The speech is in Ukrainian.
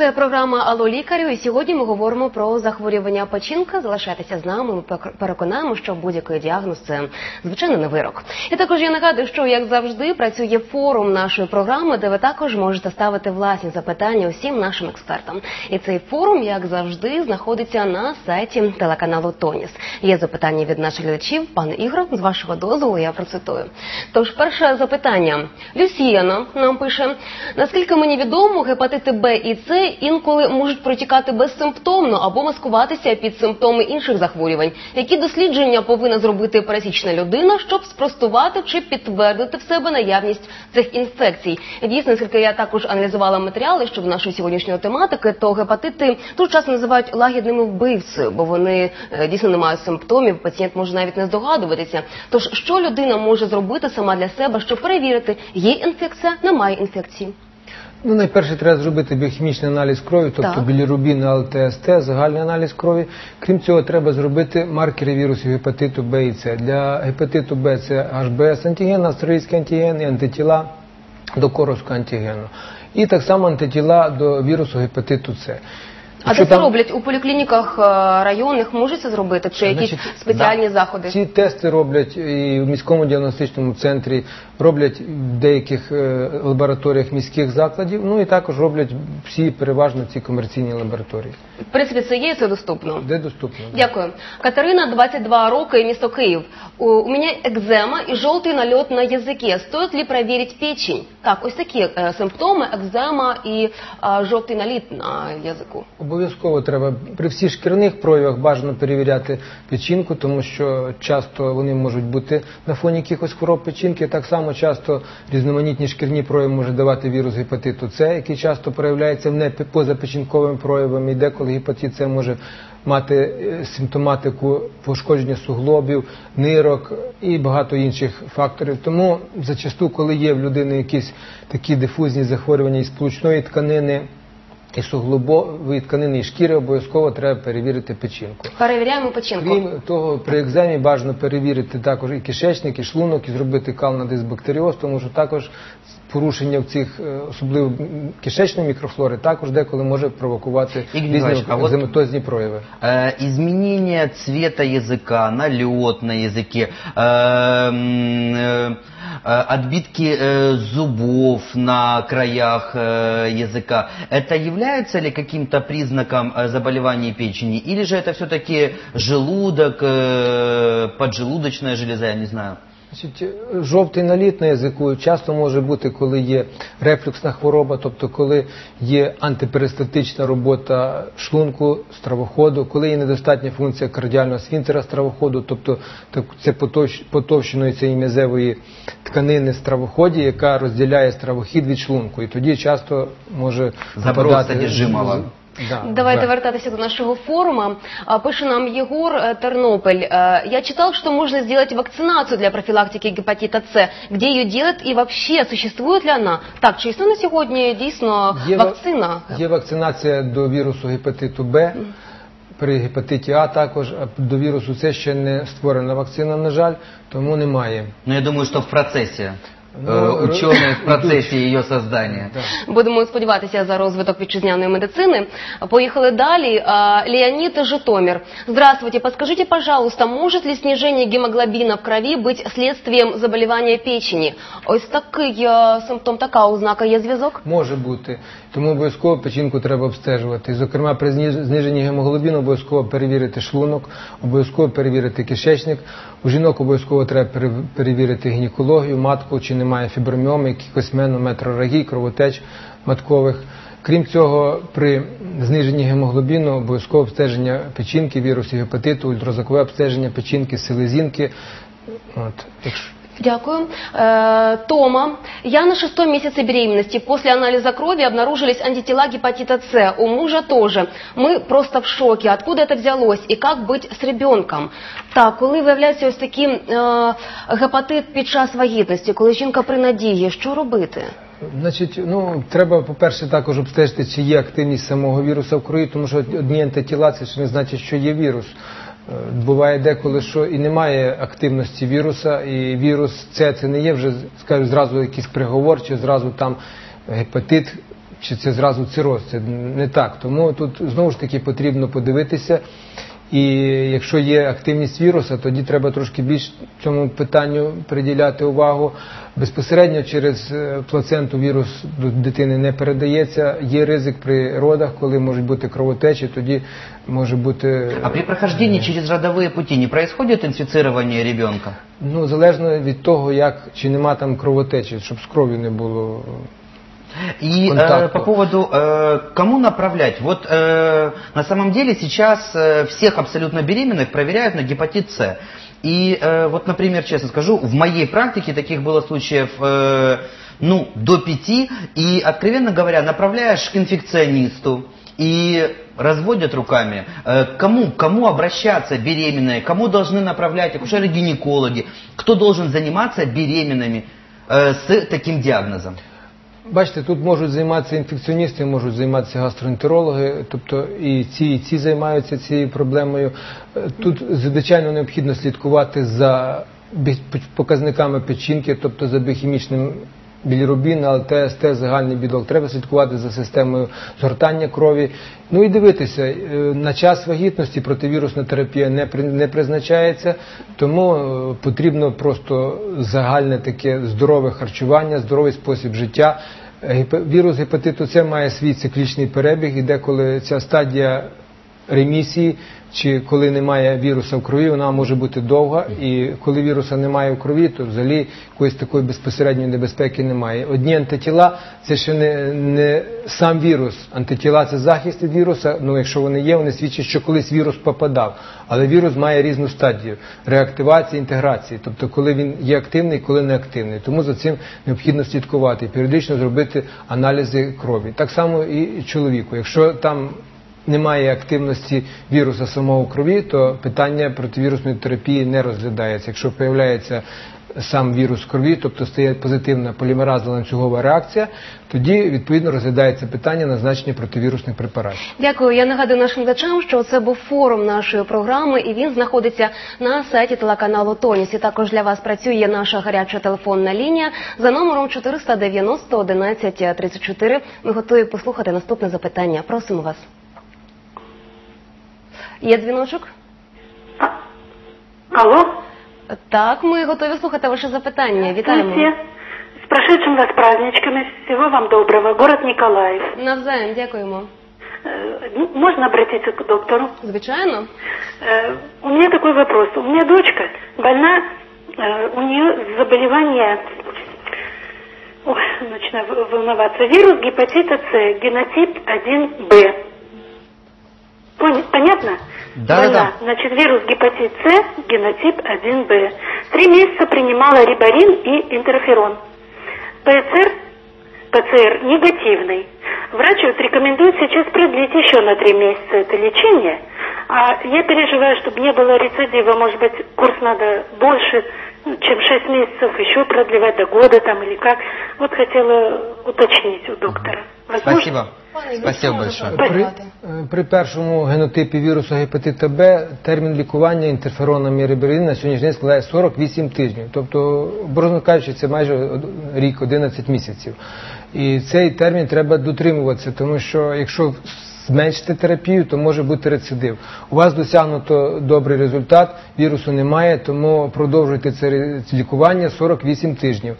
Це програма Алло лікарю. І сьогодні ми говоримо про захворювання печінка. Залишайтеся з нами. Ми переконаємо, що будь-який діагноз це звичайно не вирок. І також я нагадую, що як завжди працює форум нашої програми, де ви також можете ставити власні запитання усім нашим експертам. І цей форум, як завжди, знаходиться на сайті телеканалу Тоніс. Є запитання від наших глядачів. Пане Ігор, з вашого дозволу я процитую. Тож, перше запитання. Люсіяна нам пише: наскільки мені відомо, гепатити Б і С інколи можуть протікати безсимптомно або маскуватися під симптоми інших захворювань. Які дослідження повинна зробити пересічна людина, щоб спростувати чи підтвердити в себе наявність цих інфекцій? Дійсно, оскільки я також аналізувала матеріали щодо нашої сьогоднішньої тематики, то гепатити дуже часто називають лагідними вбивцею, бо вони е, дійсно не мають симптомів. Пацієнт може навіть не здогадуватися. Тож, що людина може зробити сама для себе, щоб перевірити, є інфекція, немає інфекції. Ну, найперше треба зробити біохімічний аналіз крові, тобто Так. білірубін, ЛТСТ, загальний аналіз крові. Крім цього, треба зробити маркери вірусів гепатиту Б і С. Для гепатиту Б це HBS антиген, австралійський антиген і антитіла до коровського антигену. І так само антитіла до вірусу гепатиту С. А Якщо де це там- роблять у поліклініках е, районних? Можуть це зробити чи якісь Значить, спеціальні заходи? Ці тести роблять і в міському діагностичному центрі, роблять в деяких е, лабораторіях міських закладів, ну і також роблять всі переважно ці комерційні лабораторії, В принципі, це є, це доступно. де доступно. Дякую. Катерина, 22 роки, місто Київ. У, у меня экзема и желтый налет на языке. Стоит ли проверить печень? Так, ось такі е, симптоми, екзема і е, жовтий наліт на язику. Обов'язково треба при всіх шкірних проявах бажано перевіряти печінку, тому що часто вони можуть бути на фоні якихось хвороб печінки. Так само часто різноманітні шкірні прояви може давати вірус гепатиту С, який часто проявляється не позапечінковими проявами. І деколи гепатит С може мати е, симптоматику пошкодження суглобів, нирок і багато інших факторів. Тому зачасту, коли є в людини якісь такі дифузні захворювання із сполучної тканини. І суглобової тканини і шкіри обов'язково треба перевірити печінку. Перевіряємо печінку. Крім того, при екземі бажано перевірити також і кишечник, і шлунок, і зробити кал на дисбактеріоз, тому що також порушення в цих, е, особливо м, кишечної мікрофлори, також деколи може провокувати Ігор різні Ніколаївич, а от- екземетозні прояви. Э, изменение цвета языка, налет на языке, э, м, э, э, отбитки э, зубов на краях э, языка, это является ли каким-то признаком э, заболевания печени? Или же это все-таки желудок, э, поджелудочная железа, я не знаю? Значить, жовтий наліт на язику часто може бути, коли є рефлюксна хвороба, тобто коли є антиперистатична робота шлунку, стравоходу, коли є недостатня функція кардіального сфінктера стравоходу, тобто це потовщ- потовщеної цієї м'язевої тканини стравоході, яка розділяє стравохід від шлунку. І тоді часто може попадати- содержимого. Да, Давайте да. вертатися до нашого форума. Пише нам Егор э, Тернополь. Э, Я читал, что можно сделать вакцинацию для профилактики гепатита С. Где ее делать и вообще существует ли она? Так, чи існує на сьогодні дійсно Є вакцина? Є вакцинація до вірусу гепатиту Б. При гепатиті А також а до вірусу С ще не створена вакцина, на жаль, тому немає. Ну, я думаю, что в процессе. Ну, Э, р- Ученые в процессе ее создания. Будемо сподіватися за розвиток вітчизняної медицини. Поїхали далі. А, Леонид Житомир. Здравствуйте. Подскажите, пожалуйста, может ли снижение гемоглобина в крови быть следствием заболевания печени? Ось такий е, симптом, така ознака є зв'язок? Може бути. Тому обов'язково печінку треба обстежувати. І, Зокрема, при зні- зниженні гемоглобіну обов'язково перевірити шлунок, обов'язково перевірити кишечник. У жінок обов'язково треба пере- перевірити гінекологію, матку, чи немає фіброміоми, якихось менометрорагій, кровотеч маткових. Крім цього, при зниженні гемоглобіну обов'язкове обстеження печінки, вірусів гепатиту, ультразвукове обстеження печінки, селезінки. От, якщо Дякую. Э, Тома, я на шестом месяце беременности. После анализа крови обнаружились антитела гепатита С. У мужа тоже. Мы просто в шоке. Откуда это взялось и как быть с ребенком? Так, коли виявляється ось такий е, гепатит під час вагітності, коли жінка при надії, що робити? Значить, ну треба, по-перше, також обстежити, чи є активність самого віруса в крові, тому що одні антитіла це ще не значить, що є вірус. Е, Буває деколи, що і немає активності віруса, і вірус це, це не є вже, скажу, зразу якийсь приговор, чи зразу там гепатит чи це зразу цироз. Це не так. Тому тут знову ж таки потрібно подивитися. І якщо є активність віруса, тоді треба трошки більш цьому питанню приділяти увагу. Безпосередньо через е, плаценту вірус до дитини не передається. Є ризик при родах, коли можуть бути кровотечі, тоді може бути А при прохождении через родовые пути не происходит инфицирование ребенка? ну залежно від того, як чи нема там кровотечі, щоб з кров'ю не було. И э, по поводу э, кому направлять. Вот э, на самом деле сейчас э, всех абсолютно беременных проверяют на гепатит С. И э, вот, например, честно скажу, в моей практике таких было случаев э, ну, до пяти. И, откровенно говоря, направляешь к инфекционисту и разводят руками. Э, кому, кому обращаться беременные, кому должны направлять акушеры-гинекологи, кто должен заниматься беременными э, с таким диагнозом? Бачите, тут можуть займатися інфекціоністи, можуть займатися гастроентерологи, тобто і ці, і ці займаються цією проблемою. Е, Тут звичайно необхідно слідкувати за показниками печінки, тобто за біохімічним білірубін, АЛТ, СТ, загальний білок. Треба слідкувати за системою згортання крові. Ну і дивитися, е, на час вагітності противірусна терапія не, не призначається, тому е, потрібно просто загальне таке здорове харчування, здоровий спосіб життя. Вірус гепатиту С має свій циклічний перебіг, і деколи ця стадія ремісії, чи коли немає віруса в крові, вона може бути довга, і коли віруса немає в крові, то взагалі якоїсь такої безпосередньої небезпеки немає. Одні антитіла це ще не, не сам вірус. Антитіла це захист від віруса. Ну, якщо вони є, вони свідчать, що колись вірус попадав. Але вірус має різну стадію реактивації, інтеграції, тобто коли він є активний, коли не активний. Тому за цим необхідно слідкувати і періодично зробити аналізи крові. Так само і чоловіку. Якщо там немає активності віруса самого крові, то питання противірусної терапії не розглядається. Якщо появляється сам вірус крові, тобто стає позитивна полімеразна ланцюгова реакція, тоді відповідно розглядається питання назначення противірусних препаратів. Дякую. Я нагадую нашим глядачам, що це був форум нашої програми, і він знаходиться на сайті телеканалу Тоніс. І також для вас працює наша гаряча телефонна лінія за номером 490 11 34. Ми готові послухати наступне запитання. Просимо вас. Є дзвіночок? Алло, Так, ми готові слухати ваше запитання. Вітаємо. здравствуйте. С прошедшим вас праздничками. Всего вам доброго. Город Николаев. Навзаєм, дякуємо. Э, м- Можно обратиться к доктору? Звичайно. Э, У меня такой вопрос. У меня дочка больна, э, у нее заболевание, ой, начинаю в- волноваться, вирус гепатита С, генотип 1Б. Пон- Понятно? Да-да-да. Больна. Значит, вирус гепатит С, генотип 1Б. Три месяца принимала рибарин и интерферон. ПЦР, ПЦР негативный. Врач рекомендует сейчас продлить еще на три месяца это лечение. А я переживаю, чтобы не было рецидива, может быть, курс надо больше, ну, чем 6 месяцев, еще продлевать до года там или как. Вот хотела уточнить у доктора. Спасибо. Спасибо большое. При, е, при першому генотипі вірусу гепатита Б термін лікування інтерфероном і риберин на сьогоднішній день складає 48 тижнів. Тобто, образно кажучи, це майже рік, 11 місяців. І цей термін треба дотримуватися, тому що якщо зменшити терапію, то може бути рецидив. У вас досягнуто добрий результат, вірусу немає, тому продовжуйте це лікування 48 тижнів.